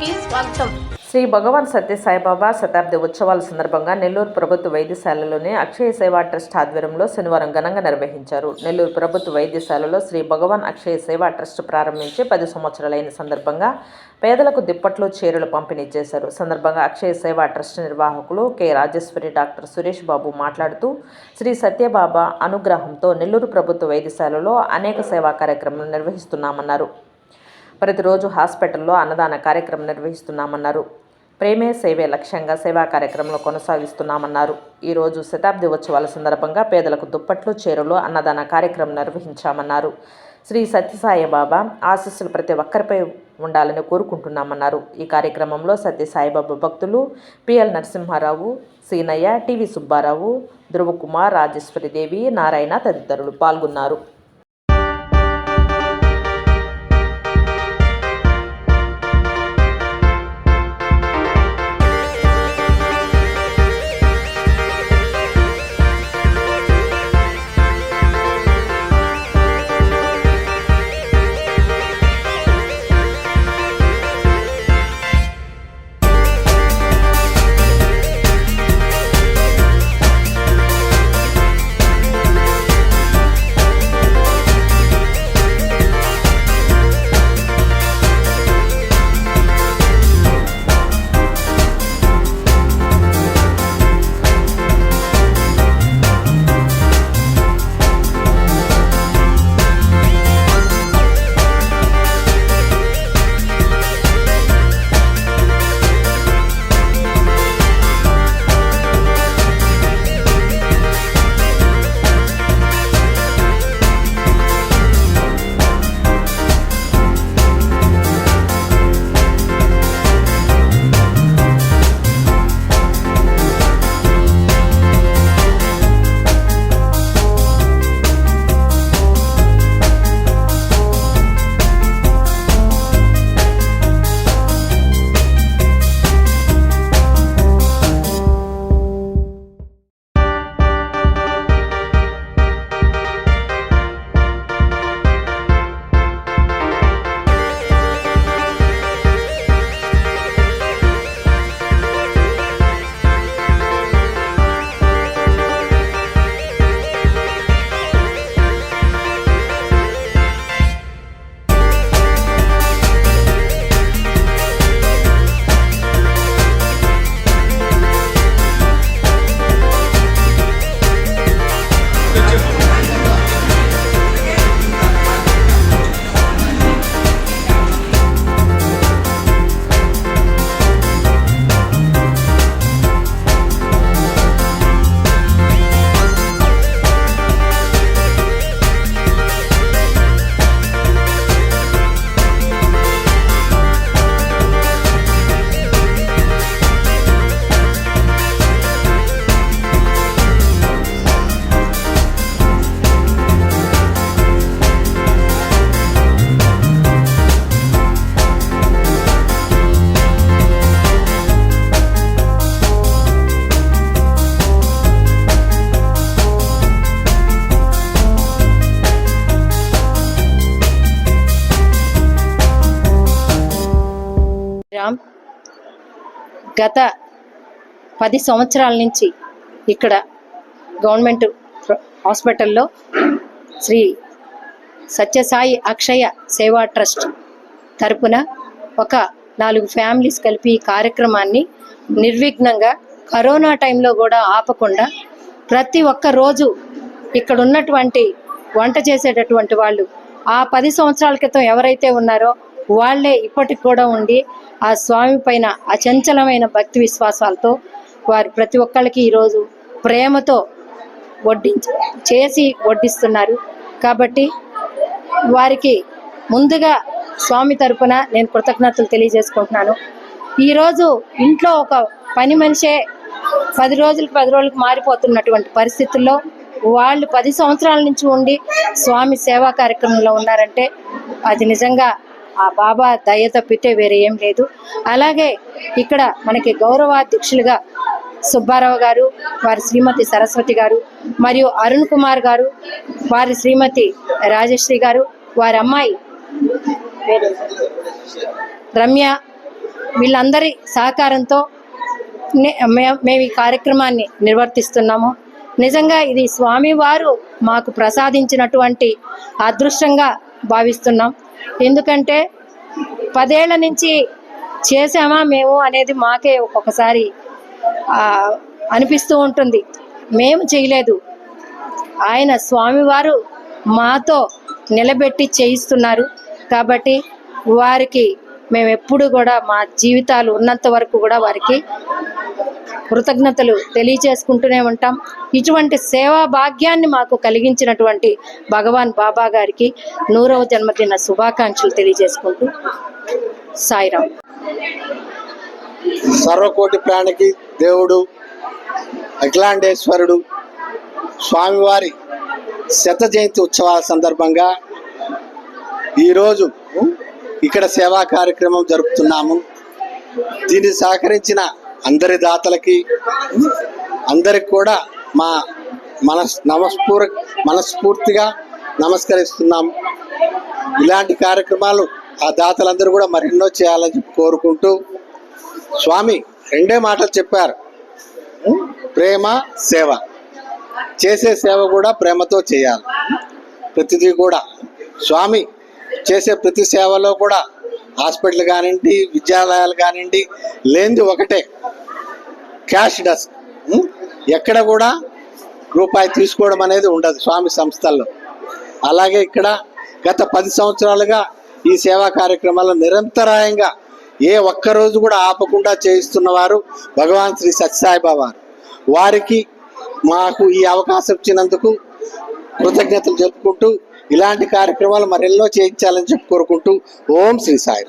కి స్వాగతం. శ్రీ భగవాన్ సత్య సాయిబాబా శతాబ్ది ఉత్సవాల సందర్భంగా నెల్లూరు ప్రభుత్వ వైద్యశాలలోని అక్షయ సేవా ట్రస్ట్ ఆధ్వర్యంలో శనివారం ఘనంగా నిర్వహించారు. నెల్లూరు ప్రభుత్వ వైద్యశాలలో శ్రీ భగవాన్ అక్షయ సేవా ట్రస్ట్ ప్రారంభించి పది సంవత్సరాలైన సందర్భంగా పేదలకు దిప్పట్లు చీరలు పంపిణీ చేశారు. సందర్భంగా అక్షయ సేవా ట్రస్ట్ నిర్వాహకులు కె. రాజేశ్వరి డాక్టర్ సురేష్ బాబు మాట్లాడుతూ శ్రీ సత్యబాబా అనుగ్రహంతో నెల్లూరు ప్రభుత్వ వైద్యశాలలో అనేక సేవా కార్యక్రమాలు నిర్వహిస్తున్నామన్నారు. ప్రతిరోజు హాస్పిటల్లో అన్నదాన కార్యక్రమం నిర్వహిస్తున్నామన్నారు. ప్రేమే సేవే లక్ష్యంగా సేవా కార్యక్రమంలో కొనసాగిస్తున్నామన్నారు. ఈరోజు శతాబ్ది ఉత్సవాల సందర్భంగా పేదలకు దుప్పట్లు చీరలు అన్నదాన కార్యక్రమం నిర్వహించామన్నారు. శ్రీ సత్యసాయిబాబా ఆశస్సులు ఆశీస్సులు ప్రతి ఒక్కరిపై ఉండాలని కోరుకుంటున్నామన్నారు. ఈ కార్యక్రమంలో సత్యసాయిబాబా భక్తులు పిఎల్ నరసింహారావు సీనయ్య టివి సుబ్బారావు ధ్రువకుమార్ రాజేశ్వరిదేవి నారాయణ తదితరులు పాల్గొన్నారు. రామ్ గత పది సంవత్సరాల నుంచి ఇక్కడ గవర్నమెంట్ హాస్పిటల్లో శ్రీ సత్యసాయి అక్షయ సేవా ట్రస్ట్ తరపున ఒక నాలుగు ఫ్యామిలీస్ కలిపి ఈ కార్యక్రమాన్ని నిర్విఘ్నంగా కరోనా టైంలో కూడా ఆపకుండా ప్రతి ఒక్క రోజు ఇక్కడ ఉన్నటువంటి వంట చేసేటటువంటి వాళ్ళు ఆ పది సంవత్సరాల క్రితం ఎవరైతే ఉన్నారో వాళ్ళే ఇప్పటికి కూడా ఉండి ఆ స్వామి పైన అచంచలమైన భక్తి విశ్వాసాలతో వారి ప్రతి ఒక్కళ్ళకి ఈరోజు ప్రేమతో వడ్డించి చేసి వడ్డిస్తున్నారు. కాబట్టి వారికి ముందుగా స్వామి తరపున నేను కృతజ్ఞతలు తెలియజేసుకుంటున్నాను. ఈరోజు ఇంట్లో ఒక పని మనిషే పది రోజులకు పది రోజులకు మారిపోతున్నటువంటి పరిస్థితుల్లో వాళ్ళు పది సంవత్సరాల నుంచి ఉండి స్వామి సేవా కార్యక్రమంలో ఉన్నారంటే అది నిజంగా ఆ బాబా దయ తప్పితే వేరే ఏం లేదు. అలాగే ఇక్కడ మనకి గౌరవాధ్యక్షులుగా సుబ్బారావు గారు వారి శ్రీమతి సరస్వతి గారు మరియు అరుణ్ కుమార్ గారు వారి శ్రీమతి రాజశ్రీ గారు వారి అమ్మాయి రమ్య వీళ్ళందరి సహకారంతో మే- మేము ఈ కార్యక్రమాన్ని నిర్వర్తిస్తున్నాము. నిజంగా ఇది స్వామివారు మాకు ప్రసాదించినటువంటి అదృష్టంగా భావిస్తున్నాం. ఎందుకంటే పదేళ్ళ నుంచి చేసామా మేము అనేది మాకే ఒక్కొక్కసారి అనిపిస్తూ ఉంటుంది. మేము చేయలేదు. ఆయన స్వామివారు మాతో నిలబెట్టి చేయిస్తున్నారు. కాబట్టి వారికి మేము ఎప్పుడు కూడా మా జీవితాలు ఉన్నంత వరకు కూడా వారికి కృతజ్ఞతలు తెలియచేసుకుంటూనే ఉంటాం. ఇటువంటి సేవా భాగ్యాన్ని మాకు కలిగించినటువంటి భగవాన్ బాబా గారికి నూరవ జన్మదిన శుభాకాంక్షలు తెలియజేసుకుంటూ సాయిరామ్ సర్వకోటి ప్రాణికి దేవుడు అఖిలాండేశ్వరుడు స్వామివారి శత జయంతి ఉత్సవాల సందర్భంగా ఈరోజు ఇక్కడ సేవా కార్యక్రమం జరుపుతున్నాము. దీన్ని సహకరించిన అందరి దాతలకి అందరికి కూడా మా మనస్ నమస్పూర్ మనస్ఫూర్తిగా నమస్కరిస్తున్నాము. ఇలాంటి కార్యక్రమాలు ఆ దాతలందరూ కూడా మరెన్నో చేయాలని చెప్పి కోరుకుంటూ స్వామి రెండే మాటలు చెప్పారు. ప్రేమ సేవ. చేసే సేవ కూడా ప్రేమతో చేయాలి. ప్రతిదీ కూడా. స్వామి చేసే ప్రతి సేవలో కూడా హాస్పిటల్ కానివ్వండి విద్యాలయాలు కానివ్వండి లేనిది ఒకటే. క్యాష్ డస్ ఎక్కడ కూడా రూపాయి తీసుకోవడం అనేది ఉండదు స్వామి సంస్థల్లో. అలాగే ఇక్కడ గత పది సంవత్సరాలుగా ఈ సేవా కార్యక్రమాలు నిరంతరాయంగా ఏ ఒక్క రోజు కూడా ఆపకుండా చేయిస్తున్న వారు భగవాన్ శ్రీ సత్యసాయిబాబా వారు. వారికి మాకు ఈ అవకాశం ఇచ్చినందుకు కృతజ్ఞతలు చెప్పుకుంటూ ఇలాంటి కార్యక్రమాలు మరెన్నో చేయించాలని చెప్పి కోరుకుంటూ ఓం శ్రీ సాయి